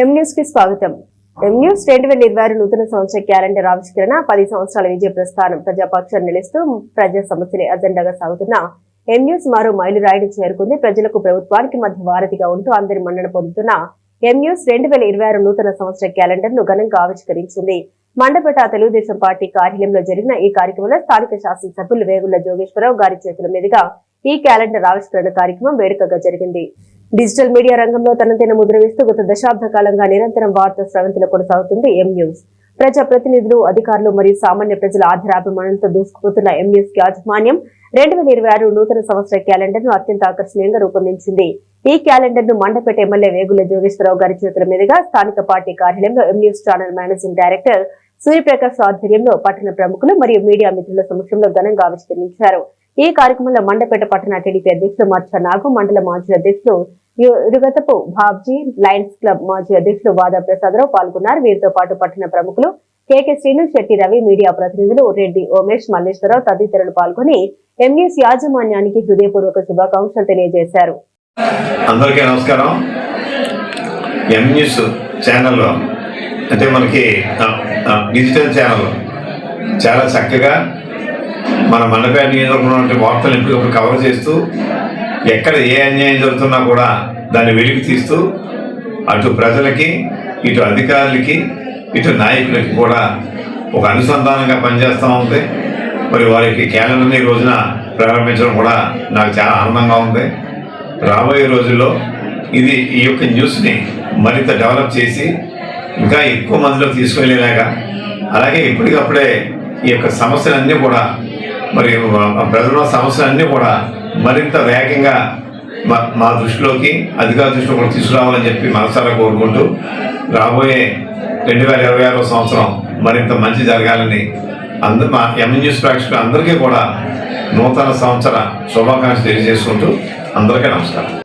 కి స్వాగతం. ఎంన్యూస్ రెండు వేల ఇరవై ఆరు నూతన సంవత్సర క్యాలెండర్ ఆవిష్కరణ పది సంవత్సరాల విజయ ప్రస్థానం ప్రజాపక్షాన్ని నిలుస్తూ ప్రజా సమస్యలే అజెండాగా సాగుతున్న ఎంన్యూస్ మరో మైలురాయిని చేరుకుంది. ప్రజలకు ప్రభుత్వానికి మధ్య వారధిగా ఉంటూ అందరి మన్నన పొందుతున్న ఎంన్యూస్ రెండు వేల ఇరవై ఆరు నూతన సంవత్సర క్యాలెండర్ను ఘనంగా ఆవిష్కరించింది. మండపేట తెలుగుదేశం పార్టీ కార్యాలయంలో జరిగిన ఈ కార్యక్రమంలో స్థానిక శాసనసభ్యులు వేగుళ్ళ జోగేశ్వరరావు గారి చేతుల మీదుగా ఈ క్యాలెండర్ ఆవిష్కరణ కార్యక్రమం వేడుకగా జరిగింది. డిజిటల్ మీడియా రంగంలో తనదైన ముద్ర వేస్తూ గత దశాబ్ద కాలంగా నిరంతరం వార్తా స్రవంతిలో కొనసాగుతుంది ఎం న్యూస్ ప్రజా ప్రతినిధులు అధికారులు మరియు సామాన్య ప్రజల ఆధారాభిమానంతో దూసుకుపోతున్న ఎం న్యూస్కి యాజమాన్యం రెండు వేల ఇరవై ఆరు నూతన సంవత్సర క్యాలెండర్ను అత్యంత ఆకర్షణీయంగా రూపొందించింది. ఈ క్యాలెండర్ను మండపేట ఎమ్మెల్యే వేగుల జోగేశ్వరరావు గారి చేతుల మీదుగా స్థానిక పార్టీ కార్యాలయంలో M news channel managing director Suryaprakash ఆధ్వర్యంలో పట్టణ ప్రముఖులు మరియు మీడియా మిత్రుల సమక్షంలో ఘనంగా ఆవిష్కరించారు. ఈ కార్యక్రమంలో మండపేట పట్టణ టీడీపీ అధ్యక్షులు మచ్చ నాగు మండల మాజీ అధ్యక్షులు యు- భాబ్జీ లయన్స్ క్లబ్ మాజీ అధ్యక్షులు వాదా ప్రసాదరావు పాల్గొన్నారు. వీరితో పాటు పట్టణ ప్రముఖులు K K Srinu Shetty Ravi media ప్రతినిధులు రెడ్డి ఉమేష్ మల్లేశ్వరరావు తదితరులు పాల్గొని ఎంఎస్ యాజమాన్యానికి హృదయపూర్వక శుభాకాంక్షలు తెలియజేశారు. అందరికీ నమస్కారం. ఎం న్యూస్ ఛానల్లో అంటే మనకి డిజిటల్ ఛానల్ చాలా చక్కగా మన మండపేట నియోజకవర్గంలో వార్తలు ఎప్పటికప్పుడు కవర్ చేస్తూ ఎక్కడ ఏ అన్యాయం జరుగుతున్నా కూడా దాన్ని వెలికి తీస్తూ అటు ప్రజలకి ఇటు అధికారులకి ఇటు నాయకులకి కూడా ఒక అనుసంధానంగా పనిచేస్తూ ఉంది. మరి వారికి క్యాలెండర్ని ఈ రోజున ప్రారంభించడం కూడా నాకు చాలా ఆనందంగా ఉంది. రాబోయే రోజుల్లో ఇది ఈ యొక్క న్యూస్ని మరింత డెవలప్ చేసి ఇంకా ఎక్కువ మందిలో తీసుకువెళ్ళేలాగా అలాగే ఇప్పటికప్పుడే ఈ యొక్క సమస్యలన్నీ కూడా మరి ప్రజల సమస్యలన్నీ కూడా మరింత వేగంగా మా మా దృష్టిలోకి అధికార దృష్టిలో కూడా తీసుకురావాలని చెప్పి మనసారా కోరుకుంటూ రాబోయే రెండు వేల ఇరవై ఆరో సంవత్సరం మరింత మంచి జరగాలని అందరు మా ఎంఎన్యూస్ ప్రేక్షకులు అందరికీ కూడా నూతన సంవత్సర శుభాకాంక్షలు తెలియజేసుకుంటూ అందరికీ నమస్కారం.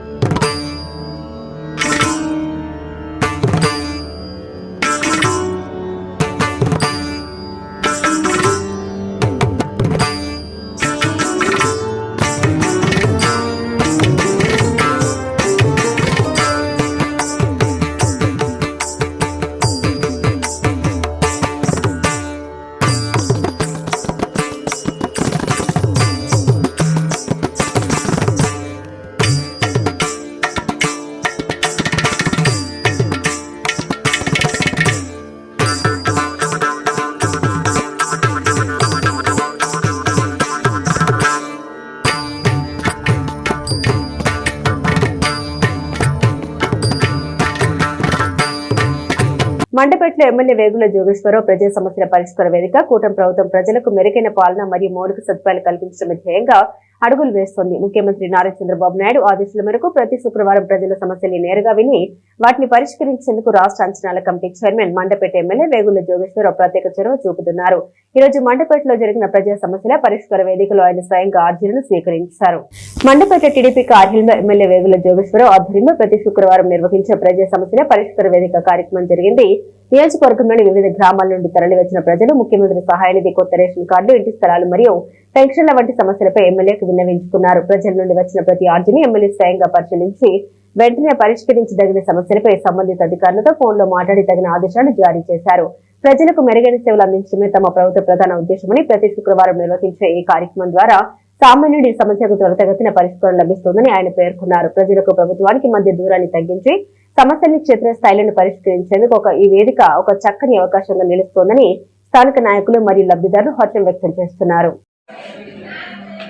మండపేటలో ఎమ్మెల్యే వేగుల జోగేశ్వరరావు ప్రజా సమస్యల పరిష్కార వేదిక కూటమి ప్రభుత్వం ప్రజలకు మెరుగైన పాలన మరియు మౌలిక సదుపాయాలు కల్పించడమే ధ్యేయంగా అడుగులు వేస్తోంది. ముఖ్యమంత్రి నారా చంద్రబాబు నాయుడు ఆదేశాల మేరకు ప్రతి శుక్రవారం ప్రజల సమస్యల్ని నేరుగా విని వాటిని పరిష్కరించేందుకు రాష్ట్ర అంచనాల committee chairman Mandapeta MLA Vegula Jogeswararao ప్రత్యేక చొరవ చూపుతున్నారు. ఈ రోజు మండపేటలో జరిగిన ప్రజా సమస్యల పరిష్కార వేదికలో ఆయన స్వయంగా ఆర్జీలను స్వీకరించారు. మండపేట టీడీపీ కార్యాలయంలో ఎమ్మెల్యే వేగుల జోగేశ్వరరావు ఆధ్వర్యంలో ప్రతి శుక్రవారం నిర్వహించే ప్రజా సమస్యల పరిష్కార వేదిక కార్యక్రమం జరిగింది. నియోజకవర్గంలోని వివిధ గ్రామాల నుండి తరలివచ్చిన ప్రజలు ముఖ్యమంత్రి సహాయ నిధి కొత్త రేషన్ కార్డు ఇంటి స్థలాలు మరియు పెన్షన్ల వంటి సమస్యలపై ఎమ్మెల్యేకు విన్నవించుకున్నారు. ప్రజల నుండి వచ్చిన ప్రతి ఆర్జీని ఎమ్మెల్యే స్వయంగా పరిశీలించి వెంటనే పరిష్కరించదగిన సమస్యలపై సంబంధిత అధికారులతో ఫోన్లో మాట్లాడి తగిన ఆదేశాలు జారీ చేశారు. ప్రజలకు మెరుగైన సేవలు అందించడమే తమ ప్రభుత్వ ప్రధాన ఉద్దేశమని ప్రతి శుక్రవారం నిర్వహించే ఈ కార్యక్రమం ద్వారా సామాన్యుడి సమస్యకు త్వరితగతిన పరిష్కారం లభిస్తుందని ఆయన పేర్కొన్నారు. ప్రజలకు ప్రభుత్వానికి మధ్య దూరాన్ని తగ్గించి సమస్యల్ని క్షేత్రస్థాయిలను పరిష్కరించేందుకు ఒక ఈ వేదిక ఒక చక్కని అవకాశంగా నిలుస్తోందని స్థానిక నాయకులు మరియు లబ్ధిదారులు హర్షం వ్యక్తం చేస్తున్నారు.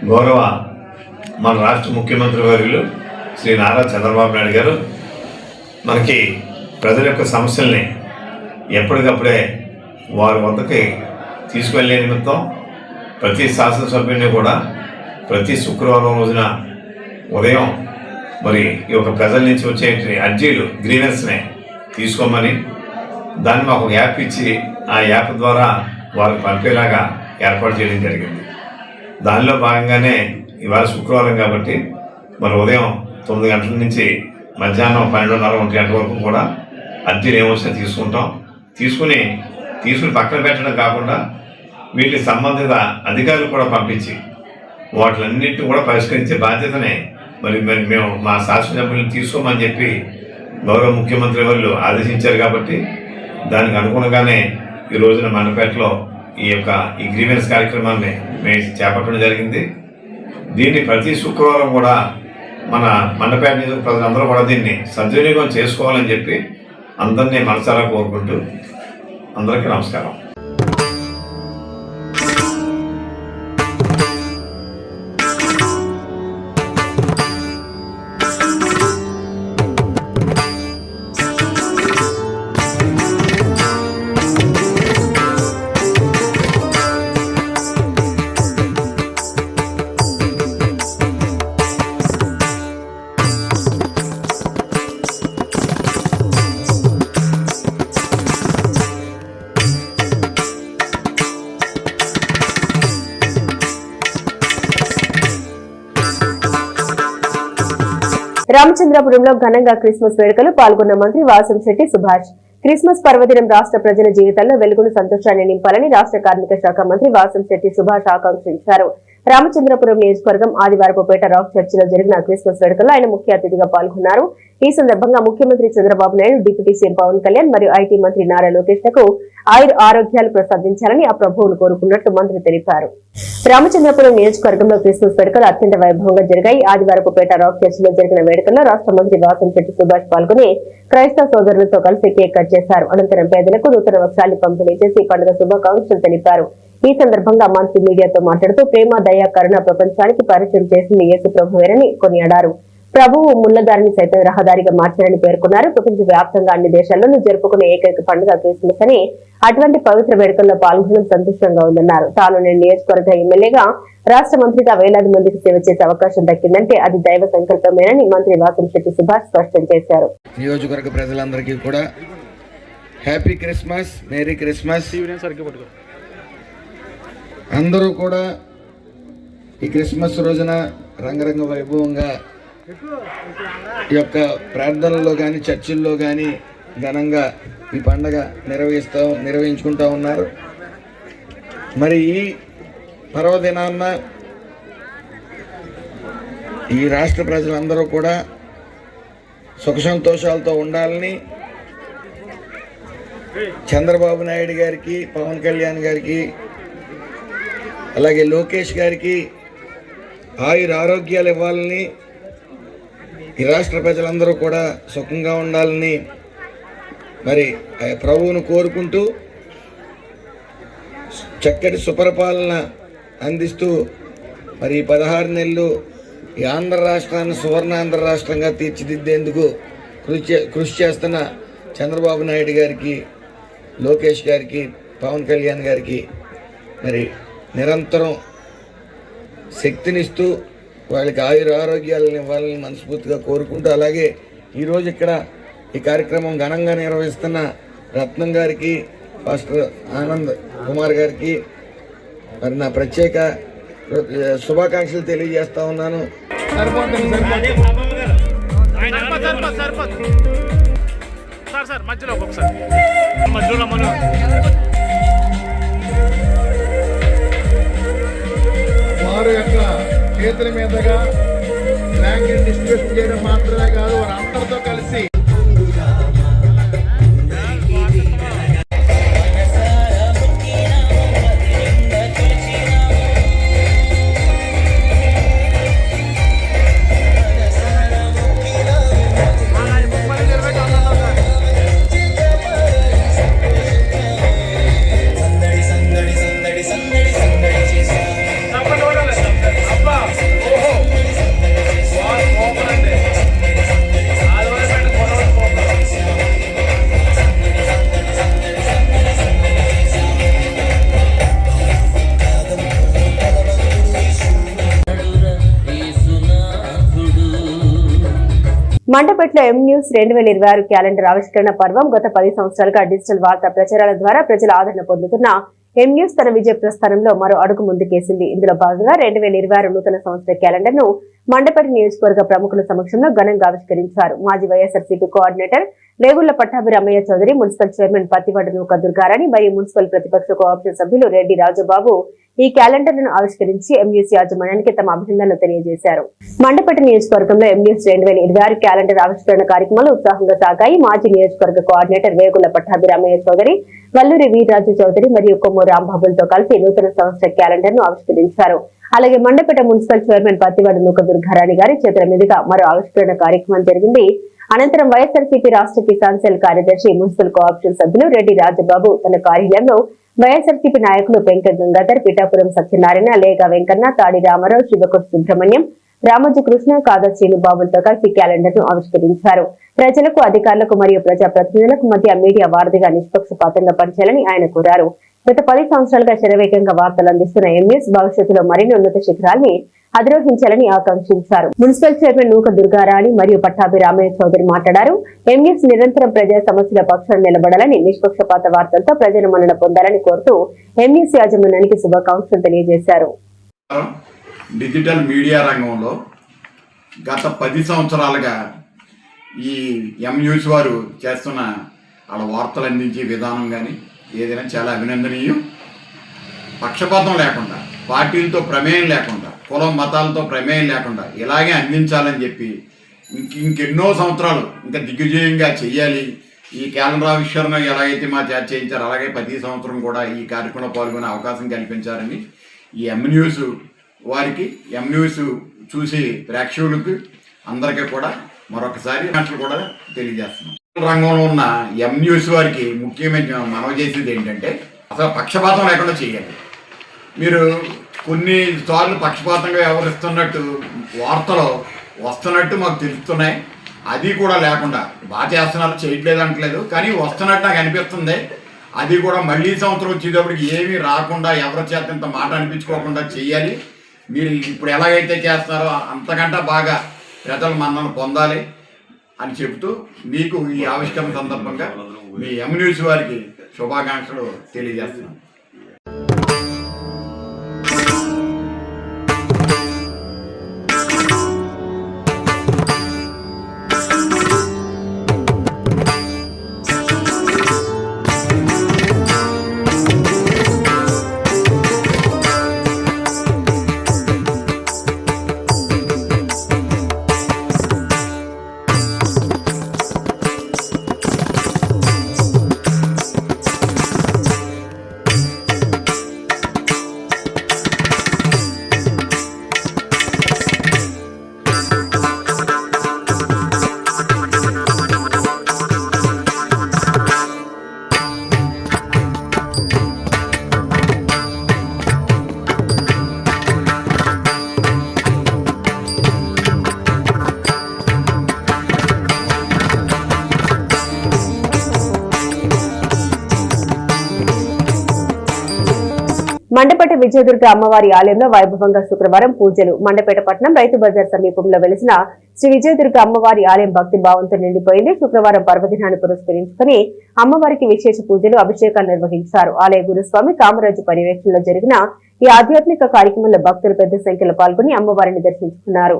గౌరవ మన రాష్ట్ర ముఖ్యమంత్రి వర్యులు శ్రీ నారా చంద్రబాబు నాయుడు గారు మనకి ప్రజల యొక్క సమస్యల్ని ఎప్పటికప్పుడే వారి వద్దకి తీసుకువెళ్ళే నిమిత్తం ప్రతి శాసనసభ్యుని కూడా ప్రతి శుక్రవారం రోజున ఉదయం మరి ఈ యొక్క ప్రజల నుంచి వచ్చే అర్జీలు గ్రీవెన్స్ని తీసుకోమని దాన్ని మాకు ఒక యాప్ ఇచ్చి ఆ యాప్ ద్వారా వారికి పంపేలాగా ఏర్పాటు చేయడం జరిగింది. దానిలో భాగంగానే ఇవాళ శుక్రవారం కాబట్టి మరి ఉదయం తొమ్మిది గంటల నుంచి మధ్యాహ్నం పన్నెండున్నర ఒంటి గంటల వరకు కూడా అర్జీలు ఏమొచ్చినా తీసుకుంటాం. తీసుకుని తీసుకుని పక్కన పెట్టడం కాకుండా వీటి సంబంధిత అధికారులు కూడా పంపించి వాటిలన్నింటినీ కూడా పరిష్కరించే బాధ్యతనే మరి మరి మేము మా శాసనసభ్యులను తీసుకోమని చెప్పి గౌరవ ముఖ్యమంత్రి వాళ్ళు ఆదేశించారు కాబట్టి దానికి అనుగుణంగానే ఈ రోజున మండపేటలో ఈ యొక్క ఈ గ్రీవెన్స్ కార్యక్రమాన్ని మేము చేపట్టడం జరిగింది. దీన్ని ప్రతి శుక్రవారం కూడా మన మండపేట నియోజక ప్రజలందరూ కూడా దీన్ని సద్వినియోగం చేసుకోవాలని చెప్పి అందరినీ మనసారా కోరుకుంటూ అందరికీ నమస్కారం. రామచంద్రపురంలో ఘనంగా క్రిస్మస్ వేడుకలు పాల్గొన్న మంత్రి వాసం శెట్టి సుభాష్. క్రిస్మస్ పర్వదినం రాష్ట్ర ప్రజల జీవితాల్లో వెలుగును సంతోషాన్ని నింపాలని రాష్ట్ర కార్మిక శాఖ మంత్రి వాసం శెట్టి సుభాష్ ఆకాంక్షించారు. రామచంద్రపురం నియోజకవర్గం ఆదివారపుపేట రాక్ చర్చిలో జరిగిన క్రిస్మస్ వేడుకల్లో ఆయన ముఖ్య అతిథిగా పాల్గొన్నారు. ఈ సందర్భంగా ముఖ్యమంత్రి చంద్రబాబు నాయుడు డిప్యూటీ సీఎం పవన్ కళ్యాణ్ మరియు ఐటీ మంత్రి నారా లోకేష్లకు ఆయుర్ ఆరోగ్యాలు ప్రసాదించాలని ఆ ప్రభువును కోరుకున్నట్లు మంత్రి తెలిపారు. రామచంద్రపురం నియోజకవర్గంలో క్రిస్మస్ వేడుకలు అత్యంత వైభవంగా జరిగాయి. ఆదివారపుపేట రాక్ చర్చిలో జరిగిన వేడుకల్లో రాష్ట్ర మంత్రి వాసంశెట్టి సుభాష్ పాల్గొని క్రైస్తవ సోదరులతో కలిసి కేక్ కట్ చేశారు. అనంతరం పేదలకు నూతన వస్త్రాలు పంపిణీ చేసి పండుగ శుభాకాంక్షలు తెలిపారు. ఈ సందర్భంగా మంత్రి మీడియాతో మాట్లాడుతూ ప్రేమ దయ కరుణ ప్రపంచానికి పరిచయం చేసింది యేసు ప్రభువేరని కొనియాడారు. ప్రభువు ముళ్ళదారిని సైతం రహదారిగా మార్చారని పేర్కొన్నారు. ప్రపంచ వ్యాప్తంగా అన్ని దేశాల్లోనూ జరుపుకునే ఏకైక పండుగ క్రిస్మస్ అని అటువంటి పవిత్ర వేడుకల్లో పాల్గొనడం సంతోషంగా ఉందన్నారు. తాను నేను నియోజకవర్గ ఎమ్మెల్యేగా రాష్ట్ర మంత్రిగా వేలాది మందికి సేవ చేసే అవకాశం దక్కిందంటే అది దైవ సంకల్పమేనని మంత్రి వాసంశెట్టి సుభాష్ స్పష్టం చేశారు. నియోజకవర్గ ప్రజలందరికీ కూడా హ్యాపీ క్రిస్మస్ మేరీ క్రిస్మస్. అందరూ కూడా ఈ క్రిస్మస్ రోజున రంగరంగ వైభవంగా యొక్క ప్రార్థనల్లో కానీ చర్చిల్లో కానీ ఘనంగా ఈ పండగ నిర్వహిస్తూ నిర్వహించుకుంటూ ఉన్నారు. మరి ఈ పర్వదినాన్న ఈ రాష్ట్ర ప్రజలందరూ కూడా సుఖ సంతోషాలతో ఉండాలని చంద్రబాబు నాయుడు గారికి పవన్ కళ్యాణ్ గారికి అలాగే లోకేష్ గారికి ఆయుర ఆరోగ్యాలు ఇవ్వాలని ఈ రాష్ట్ర ప్రజలందరూ కూడా సుఖంగా ఉండాలని మరి ఆ ప్రభువును కోరుకుంటూ చక్కటి సుపరిపాలన అందిస్తూ మరి ఈ పదహారు నెలలు ఈ ఆంధ్ర రాష్ట్రాన్ని సువర్ణాంధ్ర రాష్ట్రంగా తీర్చిదిద్దేందుకు కృషి చే- కృషి చేస్తున్న చంద్రబాబు నాయుడు గారికి లోకేష్ గారికి పవన్ కళ్యాణ్ గారికి మరి నిరంతరం శక్తినిస్తూ వాళ్ళకి ఆయుర ఆరోగ్యాలను ఇవ్వాలని మనస్ఫూర్తిగా కోరుకుంటూ అలాగే ఈరోజు ఇక్కడ ఈ కార్యక్రమం ఘనంగా నిర్వహిస్తున్న రత్నం గారికి ఫాస్టర్ ఆనంద్ కుమార్ గారికి మరి నా ప్రత్యేక శుభాకాంక్షలు తెలియజేస్తా ఉన్నాను. మధ్యలో. చేతుల మీదుగా బ్లాంకెట్ డిస్ట్రిబ్యూషన్ చేయడం మాత్రమే కాదు వారు అందరితో కలిసి మండపేటలో ఎం న్యూస్ రెండు వేల ఇరవై ఆరు క్యాలెండర్ ఆవిష్కరణ పర్వం గత పది సంవత్సరాలుగా డిజిటల్ వార్తా ప్రచారాల ద్వారా ప్రజల ఆదరణ పొందుతున్న ఎం న్యూస్ తన విజయ ప్రస్థానంలో మరో అడుగు ముందుకేసింది. ఇందులో భాగంగా రెండు వేల ఇరవై ఆరు నూతన సంవత్సర క్యాలెండర్ను మండపేట నియోజకవర్గ ప్రముఖుల సమక్షంలో ఘనంగా ఆవిష్కరించారు. మాజీ YSRCP coordinator Vegulla Pattabhiramayya Chowdary municipal chairman Pattivada Nooka Durgarani మరియు మున్సిపల్ ప్రతిపక్ష కోఆప్షన్ సభ్యులు రెడ్డి రాజబాబు ఈ క్యాలెండర్ను ఆవిష్కరించి ఎంయూసీ యాజమాన్యానికి తమ అభినందనలు తెలియజేశారు. మండపేట నియోజకవర్గంలో ఎంయూస్ రెండు వేల ఇరవై ఆరు క్యాలెండర్ ఆవిష్కరణ కార్యక్రమాలు ఉత్సాహంగా సాగాయి. మాజీ నియోజకవర్గ కోఆర్డినేటర్ వేగుల పట్టాభిరామయ్య చౌదరి వల్లూరి వీరాజు చౌదరి మరియు కొమ్ము రాంబాబులతో కలిసి నూతన సంవత్సర క్యాలెండర్ను ఆవిష్కరించారు. అలాగే మండపేట మున్సిపల్ చైర్మన్ పత్తివాడ నూక దుర్గారాణి గారి చేతుల మీదుగా మరో ఆవిష్కరణ కార్యక్రమం జరిగింది. అనంతరం వైఎస్ఆర్సీపీ రాష్ట్ర కిసాన్ సెల్ కార్యదర్శి మున్సిపల్ కోఆప్షన్ సభ్యులు రెడ్డి రాజబాబు తన కార్యాలయంలో వైఎస్ఆర్సీపీ నాయకులు వెంక గంగాధర్ పిఠాపురం సత్యనారాయణ లేగ వెంకన్న తాడి రామారావు శివకొట్ సుబ్రహ్మణ్యం రామోజీ కృష్ణ కాదర్శీలు బాబులతో కలిసి క్యాలెండర్ను ఆవిష్కరించారు. ప్రజలకు అధికారులకు మరియు ప్రజాప్రతినిధులకు మధ్య మీడియా వారధిగా నిష్పక్షపాతంగా పనిచేయాలని ఆయన కోరారు. గత పది సంవత్సరాలుగా శరవేగంగా వార్తలు అందిస్తున్న ఎంఎస్ భవిష్యత్తులో మరిన్ని ఉన్నత శిఖరాల్ని అధిరోహించాలని ఆకాంక్షించారు. మున్సిపల్ చైర్మన్ నూక దుర్గారాణి మరియు పట్టాభి రామయ్య చౌదరి మాట్లాడారు. ఎంఎస్ నిరంతరం ప్రజా సమస్యల పక్షాన నిలబడాలని నిష్పక్షపాత వార్తలతో ప్రజల మన్నన పొందాలని కోరుతూ ఎంఎస్ యాజమాన్యానికి శుభాకాంక్షలు తెలియజేశారు. డిజిటల్ మీడియా రంగంలో గత పది సంవత్సరాలుగా ఈ ఎంయూస్ వారు చేస్తున్న వాళ్ళ వార్తలు అందించే విధానం కానీ ఏదైనా చాలా అభినందనీయం. పక్షపాతం లేకుండా పార్టీలతో ప్రమేయం లేకుండా కులం మతాలతో ప్రమేయం లేకుండా ఇలాగే అందించాలని చెప్పి ఇంక ఇంకెన్నో సంవత్సరాలు ఇంకా దిగ్విజయంగా చేయాలి ఈ కేంద్ర ఆవిష్కరణ ఎలాగైతే మా చేత చేయించారు అలాగే ప్రతి సంవత్సరం కూడా ఈ కార్యక్రమంలో పాల్గొనే అవకాశం కల్పించారని ఈ ఎం న్యూస్ వారికి ఎం న్యూస్ చూసి ప్రేక్షకులకు అందరికీ కూడా మరొకసారి ఆశలు కూడా తెలియజేస్తున్నాం. రంగంలో ఉన్న ఎం న్యూస్ వారికి ముఖ్యమైన మనవి చేసేది ఏంటంటే అసలు పక్షపాతం లేకుండా చేయాలి. మీరు కొన్ని సార్లు పక్షపాతంగా వ్యవహరిస్తున్నట్టు వార్తలు వస్తున్నట్టు మాకు తెలుస్తున్నాయి. అది కూడా లేకుండా బాగా చేస్తున్నారు చేయట్లేదు అనట్లేదు కానీ వస్తున్నట్టు నాకు అనిపిస్తుంది. అది కూడా మళ్ళీ సంవత్సరం వచ్చేటప్పటికి ఏమీ రాకుండా ఎవరి చేత ఇంత మాట అనిపించుకోకుండా చేయాలి. మీరు ఇప్పుడు ఎలాగైతే చేస్తున్నారో అంతకంటే బాగా ప్రజలు మన్నను పొందాలి అని చెబుతూ మీకు ఈ ఆవిష్కరణ సందర్భంగా మీ ఎం న్యూస్ వారికి శుభాకాంక్షలు తెలియజేస్తున్నాను. మండపేట విజయదుర్గ అమ్మవారి ఆలయంలో వైభవంగా శుక్రవారం పూజలు. మండపేట పట్టణం రైతు బజార్ సమీపంలో వెలిసిన శ్రీ విజయదుర్గ అమ్మవారి ఆలయం భక్తి భావంతో నిండిపోయింది. శుక్రవారం పర్వదినాన్ని పురస్కరించుకుని అమ్మవారికి విశేష పూజలు అభిషేకాలు నిర్వహించారు. ఆలయ గురుస్వామి కామరాజు పర్యవేక్షణలో జరిగిన ఈ ఆధ్యాత్మిక కార్యక్రమంలో భక్తులు పెద్ద సంఖ్యలో పాల్గొని అమ్మవారిని దర్శించుకున్నారు.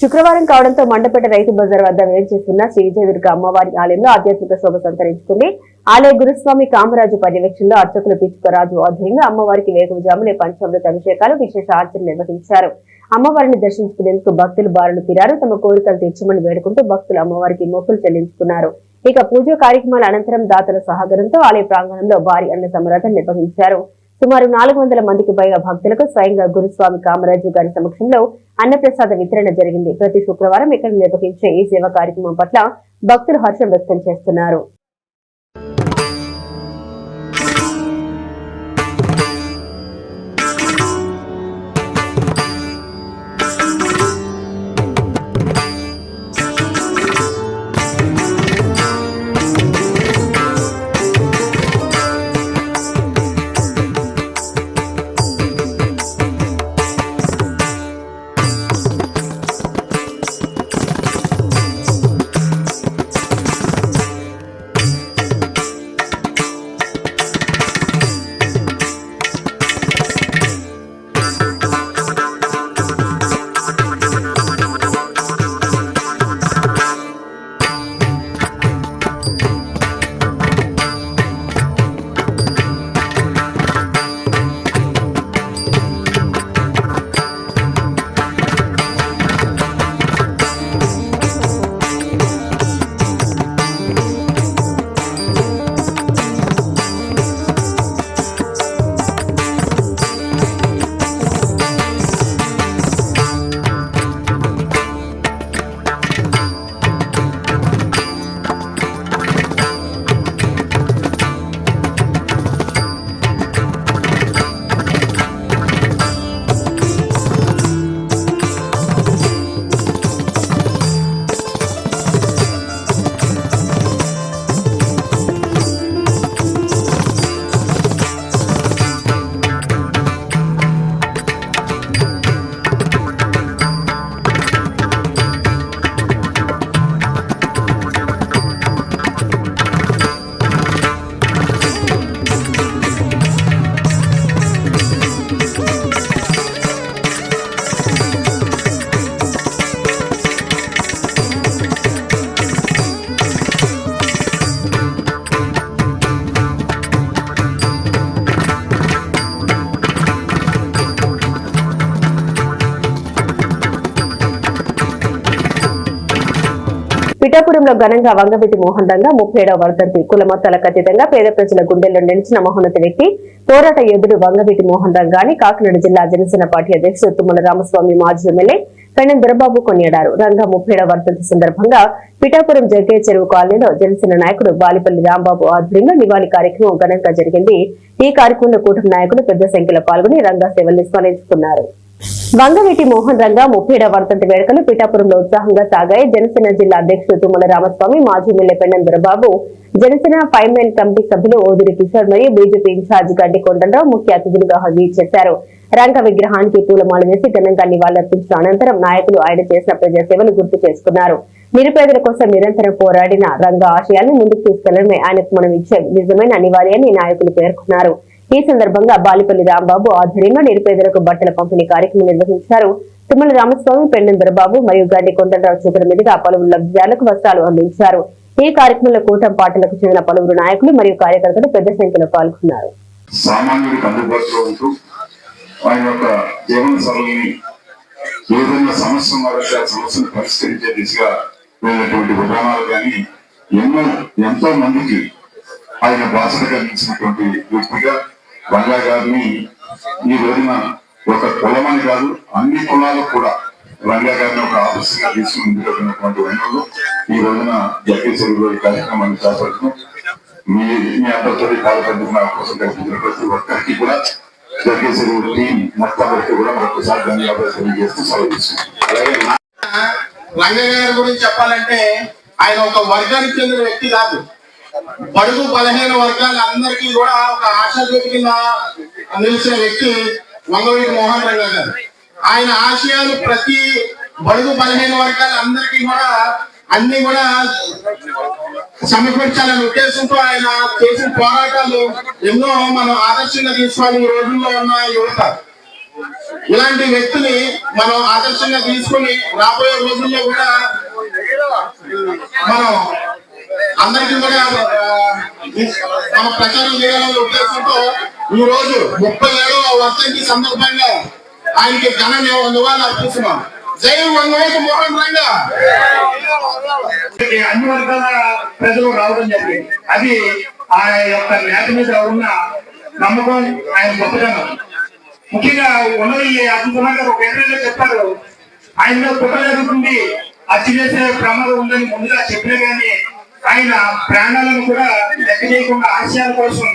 శుక్రవారం కావడంతో మండపేట రైతు బజార్ వద్ద వేంచేస్తున్న శ్రీ విజయదుర్గ అమ్మవారి ఆలయంలో ఆధ్యాత్మిక శోభ సంతరించుకుంది. ఆలయ గురుస్వామి కామరాజు పర్యవేక్షణలో అర్చకులు పిచ్చుకరాజు ఆధ్వర్యంలో అమ్మవారికి వేగవజామునే పంచామృత అభిషేకాలు విశేష ఆర్చన నిర్వహించారు. అమ్మవారిని దర్శించుకునేందుకు భక్తులు బారులు తీరారు. తమ కోరికలు తీర్చమని వేడుకుంటూ భక్తులు అమ్మవారికి మొక్కులు చెల్లించుకున్నారు. ఇక పూజ కార్యక్రమాల అనంతరం దాతల సహకారంతో ఆలయ ప్రాంగణంలో భారీ అన్న సమరాధం నిర్వహించారు. సుమారు నాలుగు వందల మందికి పైగా భక్తులకు స్వయంగా గురుస్వామి కామరాజు గారి సమక్షంలో అన్నప్రసాద వితరణ జరిగింది. ప్రతి శుక్రవారం ఇక్కడ నిర్వహించే ఈ సేవా కార్యక్రమం పట్ల భక్తులు హర్షం వ్యక్తం చేస్తున్నారు. పిఠాపురంలో ఘనంగా వంగవీటి మోహన్ రంగ ముప్పై ఏడవ వర్ధంతి కుల మొత్తాలకు అతీతంగా పేద ప్రజల గుండెల్లో నిలిచిన మహోన్నత వ్యక్తి పోరాట యోధుడు వంగవీటి మోహన్ రంగాని కాకినాడ జిల్లా జనసేన పార్టీ అధ్యక్షుడు తుమ్మల రామస్వామి మాజీ ఎమ్మెల్యే కన్నెం దొరబాబు కొనియాడారు. రంగా ముప్పై ఏడవ వర్ధంతి సందర్భంగా పిఠాపురం జగ్గే చెరువు కాలనీలో జనసేన నాయకుడు బాలిపల్లి రాంబాబు ఆధ్వర్యంలో నివాళి కార్యక్రమం ఘనంగా జరిగింది. ఈ కార్యక్రమంలో కూటమి నాయకులు పెద్ద సంఖ్యలో పాల్గొని రంగా సేవల్ని స్మరించుకున్నారు వంగవీటి మోహన్ రంగ ముప్పై ఏడవ వర్ధంతి వేడుకలు పిఠాపురంలో ఉత్సాహంగా సాగాయి. జనసేన జిల్లా అధ్యక్షుడు తుమ్మల రామస్వామి మాజీ MLA Pendandarababu Janasena five men committee సభ్యులు ఓదిరి కిషోర్ మరియు బీజేపీ ఇన్ఛార్జ్ గడ్డి కొండలరావు ముఖ్య అతిథులుగా హాజరు చేశారు. రంగ విగ్రహానికి పూలమాల వేసి ఘనంగా నివాళులర్పించిన అనంతరం నాయకులు ఆయన చేసిన ప్రజాసేవలు గుర్తు చేసుకున్నారు. నిరుపేదల కోసం నిరంతరం పోరాడిన రంగ ఆశయాన్ని ముందుకు తీసుకెళ్ళడమే ఆయనకు మనం ఇచ్చే నిజమైన అనివార్యని నాయకులు పేర్కొన్నారు. ఈ సందర్భంగా బాలిపల్లి రాంబాబు ఆధ్వర్యంలో నిరుపేదలకు బట్టల పంపిణీ కార్యక్రమం నిర్వహించారు. తుమ్మల రామస్వామి పెండందరబాబు మరియు గడ్డి కొండలరావు చేతుల మీదుగా పలువురు లబ్ధిదారులకు వస్త్రాలు అందించారు. ఈ కార్యక్రమంలో కూటమి పార్టీలకు చెందిన పలువురు నాయకులు మరియు కార్యకర్తలు పెద్ద సంఖ్యలో పాల్గొన్నారు. సామాన్యుడికి అందుబాటులో ఉంటూ ఆయన యొక్క జీవన సరళిని ఏదైనా సమస్య ఉన్నదంటే సమస్యను పరిష్కరించే దిశగా వెళ్ళినటువంటి విధానాలు కానీ ఎన్నో ఎంతో మందికి ఆయన బాసటగా నిలిచినటువంటి వ్యక్తిగా బంగ్లా గారిని ఈ రోజున ఒక కులమని కాదు అన్ని కులాలకు కూడా రంగా గారిని ఒక ఆదర్శంగా తీసుకుని ముందుకెళ్ళినటువంటి వైనంలో ఈ రోజున జగేశ్వరి ఈ కార్యక్రమాన్ని చేపడుతూ మీ మీ అందరితో పాల్పంచుకున్న అవకాశం కల్పించిన ప్రతి ఒక్కరికి కూడా జగేశ్వరి టీం మొత్తం వరకు కూడా మరొకసారి ధన్యవాదాలు తెలియజేస్తూ సెలవు అలాగే రంగయ్య గారి గురించి చెప్పాలంటే ఆయన ఒక వర్గానికి చెందిన వ్యక్తి కాదు. బడుగు బలహీన వర్గాల అందరికీ కూడా ఒక ఆశ కింద నిలిచిన వ్యక్తి వంగవీటి మోహన్ రెడ్డి గారు. ఆయన ఆశయాలు ప్రతి బడుగు బలహీన వర్గాల అందరికీ కూడా అన్ని కూడా సమర్పించాలనే ఉద్దేశంతో ఆయన చేసిన పోరాటాలు ఎన్నో మనం ఆదర్శంగా తీసుకోవాలి ఈ రోజుల్లో ఉన్న యువత. ఇలాంటి వ్యక్తిని మనం ఆదర్శంగా తీసుకుని రాబోయే రోజుల్లో కూడా మనం అందరికీ కూడా మన ప్రచారం చేయాలనే ఉద్దేశంతో ఈ రోజు ముప్పై ఏడవ వర్షంకి సందర్భంగా ఆయనకి ఘన నివ- నివాళులు అర్పిస్తున్నాం. జై వంగవైపు మోహన్ రంగా! అన్ని వర్గాల ప్రజలు రావడం జరిగింది. అది ఆయన యొక్క నేత మీద ఉన్న నమ్మకం ఆయన గొప్పతనం. ముఖ్యంగా ఉన్నది ఈ గారు ఒక ఎదురుగా చెప్పారు. ఆయన కుట్ర జరుగుతుంది హత్య చేసే ప్రమాదం ఉందని ముందుగా చెప్పినా గానీ ఆయన ప్రాణాలను కూడా లెక్క చేయకుండా ఆశయాల కోసం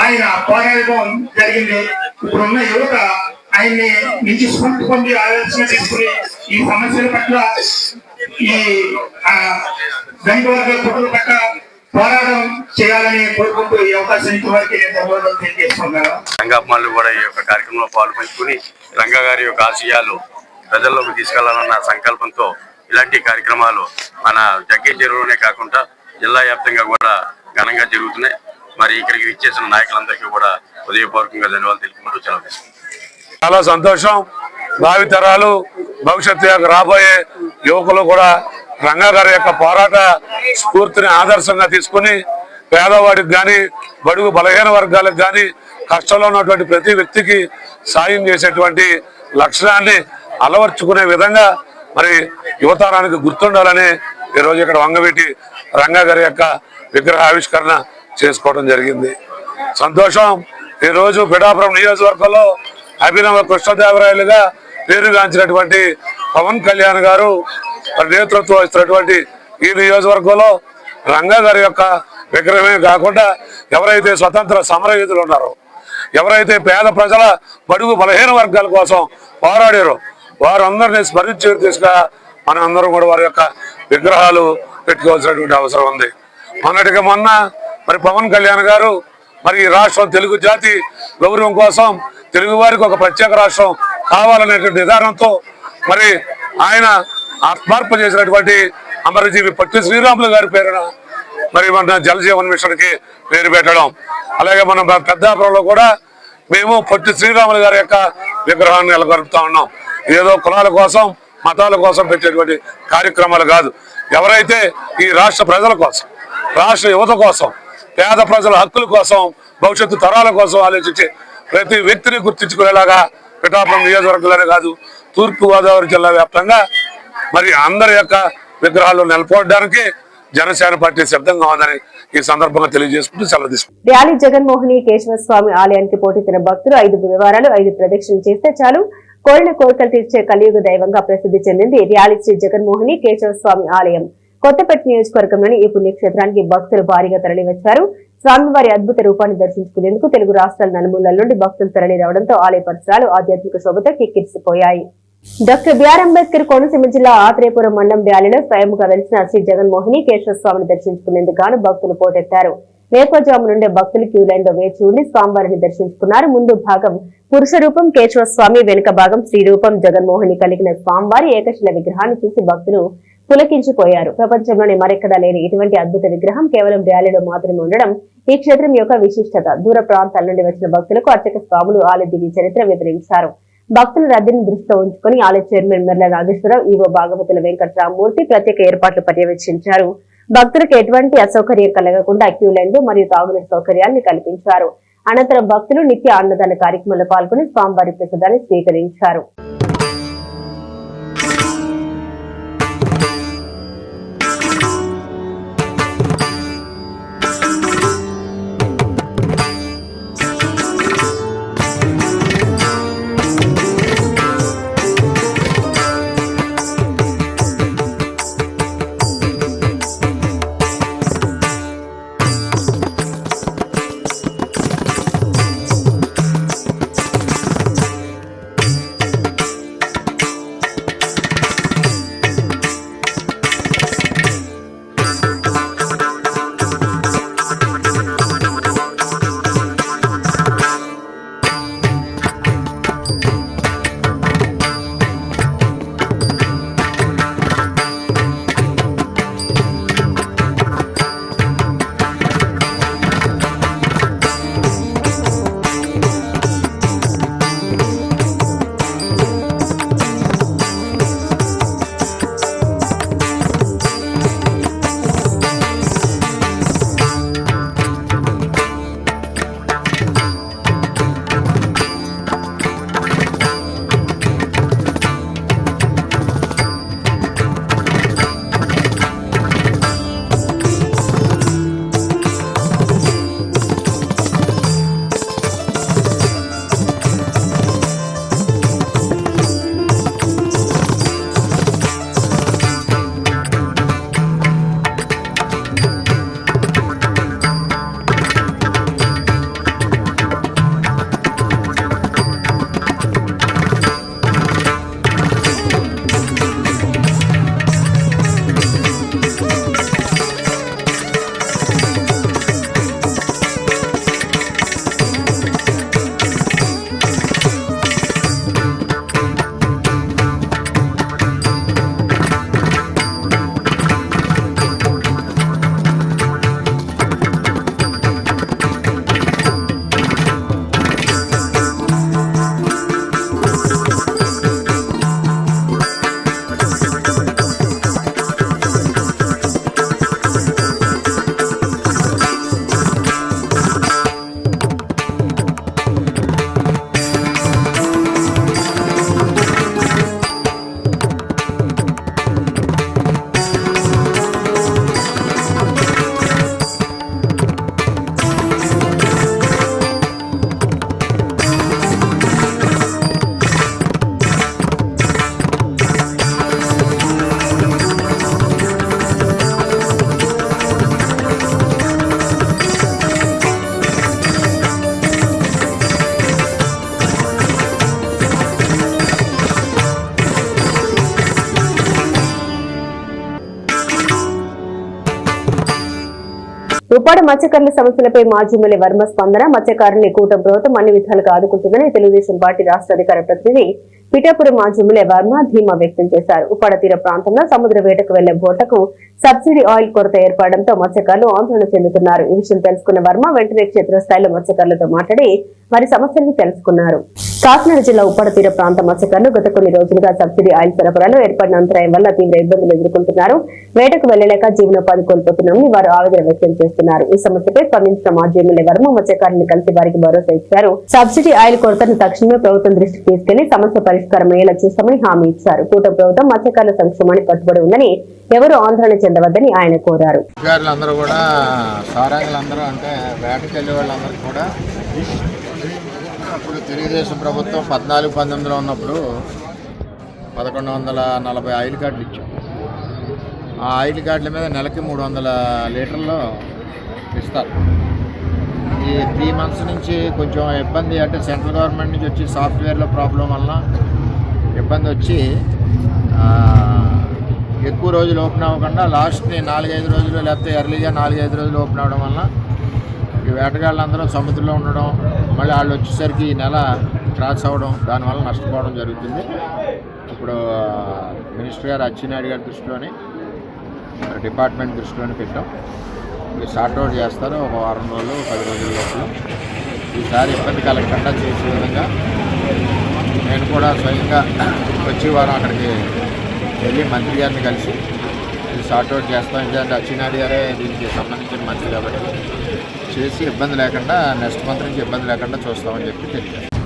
ఆయన పోరాడటం జరిగింది. ఇప్పుడున్న యువత ఆయన్ని నుంచి స్ఫూర్తి పొంది ఆలోచన తీసుకుని ఈ సమస్యల పట్ల ఈ ధనిక వర్గాల కుటుంబ పట్ల పోరాటం చేయాలని కోరుకుంటూ ఈ అవకాశం ఇచ్చిన వారికి నేను ధన్యవాదాలు రంగాభిమానులు కూడా ఈ యొక్క కార్యక్రమంలో పాల్పంచుకుని రంగా గారి యొక్క ఆశయాలు ప్రజల్లోకి తీసుకెళ్ళాలన్న సంకల్పంతో ఇలాంటి కార్యక్రమాలు మన జగ్గే చెరువులోనే కాకుండా జిల్లా వ్యాప్తంగా కూడా ఘనంగా జరుగుతున్నాయి. మరి ఇక్కడికి ఇచ్చేసిన నాయకులందరికీ కూడా హృదయపూర్వకంగా ధన్యవాదాలు తెలుపుకుంటూ సెలవు చాలా సంతోషం. భావితరాలు భవిష్యత్తు యొక్క రాబోయే యువకులు కూడా రంగా గారి యొక్క పోరాట స్ఫూర్తిని ఆదర్శంగా తీసుకుని పేదవాడికి కానీ బడుగు బలహీన వర్గాలకు కానీ కష్టంలో ఉన్నటువంటి ప్రతి వ్యక్తికి సాయం చేసేటువంటి లక్షణాన్ని అలవర్చుకునే విధంగా మరి యువతరానికి గుర్తుండాలని ఈరోజు ఇక్కడ వంగవీటి రంగా గారి యొక్క విగ్రహ ఆవిష్కరణ చేసుకోవడం జరిగింది. సంతోషం ఈరోజు పిఠాపురం నియోజకవర్గంలో అభినవ కృష్ణదేవరాయలుగా పేరుగాంచినటువంటి పవన్ కళ్యాణ్ గారు నేతృత్వం వహిస్తున్నటువంటి ఈ నియోజకవర్గంలో రంగా గారి యొక్క విగ్రహమే కాకుండా ఎవరైతే స్వతంత్ర సమరయోధులు ఉన్నారో ఎవరైతే పేద ప్రజల బడుగు బలహీన వర్గాల కోసం పోరాడారో వారందరినీ స్మరించే దిశగా మనం అందరం కూడా వారి యొక్క విగ్రహాలు పెట్టుకోవాల్సినటువంటి అవసరం ఉంది. మొన్నటికి మొన్న మరి పవన్ కళ్యాణ్ గారు మరి ఈ రాష్ట్రం తెలుగు జాతి గౌరవం కోసం తెలుగు వారికి ఒక ప్రత్యేక రాష్ట్రం కావాలనేటువంటి విధానంతో మరి ఆయన ఆత్మార్పణ చేసినటువంటి అమరజీవి పట్టి శ్రీరాములు గారి పేరున మరి మన జలజీవన్ మిషన్కి పేరు పెట్టడం. అలాగే మనం పెద్దాపురంలో కూడా మేము పొట్టి శ్రీరాములు గారి యొక్క విగ్రహాన్ని నెలకొల్పుతా ఉన్నాం. ఏదో కులాల కోసం మతాల కోసం పెట్టేటువంటి కార్యక్రమాలు కాదు. ఎవరైతే ఈ రాష్ట్ర ప్రజల కోసం రాష్ట్ర యువత కోసం పేద ప్రజల హక్కుల కోసం భవిష్యత్తు తరాల కోసం ఆలోచించే ప్రతి వ్యక్తిని గుర్తించుకునేలాగా పిఠాపురం నియోజకవర్గంలోనే కాదు తూర్పు గోదావరి జిల్లా వ్యాప్తంగా మరి అందరి యొక్క విగ్రహాలు నెలకొల్పడానికి జనసేన పార్టీ సిద్ధంగా ఉందని ఈ సందర్భంగా తెలియజేసుకుంటూ సెలవు తీసుకుంటాం ర్యాలీ జగన్మోహిని కేశవ స్వామి ఆలయానికి పోటీ భక్తులు ఐదు బుధవారాలు ఐదు ప్రదక్షిణలు చేస్తే చాలు. కోరిన కోరికలు తీర్చే కలియుగ దైవంగా ప్రసిద్ధి చెందింది ర్యాలీ జగన్మోహిని కేశవ స్వామి ఆలయం. కొత్తపేట నియోజకవర్గంలోని ఈ పుణ్యక్షేత్రానికి భక్తులు భారీగా తరలివచ్చారు. స్వామివారి అద్భుత రూపాన్ని దర్శించుకునేందుకు తెలుగు రాష్ట్రాల నలుమూలల నుండి భక్తులు తరలి రావడంతో ఆలయ పరిసరాలు ఆధ్యాత్మిక శోభతో కిక్కిరిసిపోయాయి. Doctor B R Ambedkar Konaseema జిల్లా ఆత్రేయపురం మండలం ర్యాలీలో స్వయంగా వెలిసిన శ్రీ జగన్మోహిని కేశవ స్వామిని దర్శించుకునేందుకు గాను భక్తులు పోటెత్తారు. వేపజాము నుండే భక్తులు క్యూ లైన్లో వేచి ఉండి స్వామివారిని దర్శించుకున్నారు. ముందు భాగం పురుష రూపం కేశవ స్వామి వెనుక భాగం శ్రీ రూపం జగన్మోహిని కలిగిన స్వామివారి ఏకశిల విగ్రహాన్ని చూసి భక్తులు పులకించిపోయారు. ప్రపంచంలోనే మరెక్కడా లేని ఇటువంటి అద్భుత విగ్రహం కేవలం ర్యాలీలో మాత్రమే ఉండడం ఈ క్షేత్రం యొక్క విశిష్టత. దూర ప్రాంతాల నుండి వచ్చిన భక్తులకు అర్చక స్వాములు ఆలయ దివ్య చరిత్ర వివరించారు. భక్తుల రద్దీని దృష్టిలో ఉంచుకొని ఆలయ చైర్మన్ మెర్ల నాగేశ్వరరావు ఈవో భాగవతుల వెంకట్రామూర్తి ప్రత్యేక ఏర్పాట్లు పర్యవేక్షించారు. భక్తులకు ఎటువంటి అసౌకర్యం కలగకుండా క్యూ లైన్లు మరియు తాగునీటి సౌకర్యాన్ని కల్పించారు. అనంతరం భక్తులు నిత్య అన్నదాన కార్యక్రమంలో పాల్గొని స్వామివారి ప్రసాదాన్ని స్వీకరించారు. మత్స్యకారుల సమస్యలపై మాజీ ఎమ్మెల్యే వర్మ స్పందన. మత్స్యకారుల్ని కూటమి ప్రభుత్వం అన్ని విధాలుగా ఆదుకుంటుందని తెలుగుదేశం పార్టీ రాష్ట్ర అధికార ప్రతినిధి పిఠాపురం మాజీ ఎమ్మెల్యే వర్మ ధీమా వ్యక్తం చేశారు. ఉప్పాడ తీర ప్రాంతంలో సముద్ర వేటకు వెళ్ళే బోట్లకు సబ్సిడీ ఆయిల్ కొరత ఏర్పడడంతో మత్స్యకారులు ఆందోళన చెందుతున్నారు. ఈ విషయం తెలుసుకున్న వర్మ వెంటనే క్షేత్రస్థాయిలో మత్స్యకారులతో మాట్లాడి వారి సమస్యలను తెలుసుకున్నారు. కాకినాడ జిల్లా ఉప్పడ తీర ప్రాంత మత్స్యకారులు గత కొన్ని రోజులుగా సబ్సిడీ ఆయిల్ సరఫరాలో ఏర్పడిన అంతరాయం వల్ల తీవ్ర ఇబ్బందులు ఎదుర్కొంటున్నారు. వేటకు వెళ్ళలేక జీవనోపాధి కోల్పోతున్నామని వారు ఆవేదన వ్యక్తం చేస్తున్నారు. ఈ సమస్యపై స్పందించిన మాజీ ఎమ్మెల్యే వర్మ మత్స్యకారులను కలిసి వారికి భరోసా ఇచ్చారు. సబ్సిడీ ఆయిల్ కొరతను తక్షణమే ప్రభుత్వం దృష్టికి తీసుకెళ్ళి సమస్య పరిష్కారం అయ్యేలా చూస్తామని హామీ ఇచ్చారు. కూట ప్రభుత్వం మత్స్యకారుల సంక్షేమానికి కట్టుబడి ఉందని ఎవరు ఆందోళన చెందవద్దని ఆయన కోరారు. అందరూ కూడా సారాంగులందరూ అంటే వేటకి వాళ్ళందరూ కూడా అప్పుడు తెలుగుదేశం ప్రభుత్వం పద్నాలుగు పంతొమ్మిదిలో ఉన్నప్పుడు పదకొండు వందల నలభై ఆయిల్ కార్డులు ఇచ్చాం. ఆ ఆయిల్ కార్డుల మీద నెలకి మూడు వందల లీటర్లు ఇస్తారు. ఈ త్రీ మంత్స్ నుంచి కొంచెం ఇబ్బంది అంటే సెంట్రల్ గవర్నమెంట్ నుంచి వచ్చి సాఫ్ట్వేర్లో ప్రాబ్లం వల్ల ఇబ్బంది వచ్చి ఎక్కువ రోజులు ఓపెన్ అవ్వకుండా లాస్ట్ని నాలుగైదు రోజులు లేకపోతే ఎర్లీగా నాలుగైదు రోజులు ఓపెన్ అవ్వడం వల్ల ఈ వేటగాళ్ళందరూ సముద్రంలో ఉండడం మళ్ళీ వాళ్ళు వచ్చేసరికి ఈ నెల క్రాస్ అవ్వడం దానివల్ల నష్టపోవడం జరుగుతుంది. ఇప్పుడు మినిస్టర్ గారు అచ్చినాయుడు గారి దృష్టిలోని డిపార్ట్మెంట్ దృష్టిలోని పెట్టాం. ఇది సార్ట్ అవుట్ చేస్తారు ఒక వారం రోజులు పది రోజుల లోపల. ఈసారి ఇబ్బంది కలగకుండా చేసే విధంగా నేను కూడా స్వయంగా వచ్చే వారం అక్కడికి వెళ్ళి మంత్రి గారిని కలిసి ఇది అవుట్ చేస్తాం. ఎందుకంటే అచ్చినాయుడు గారే దీనికి సంబంధించిన మంత్రి కాబట్టి చేసి ఇబ్బంది లేకుండా నెక్స్ట్ మంత్ నుంచి ఇబ్బంది లేకుండా చూస్తామని చెప్పి తెలియజేస్తాం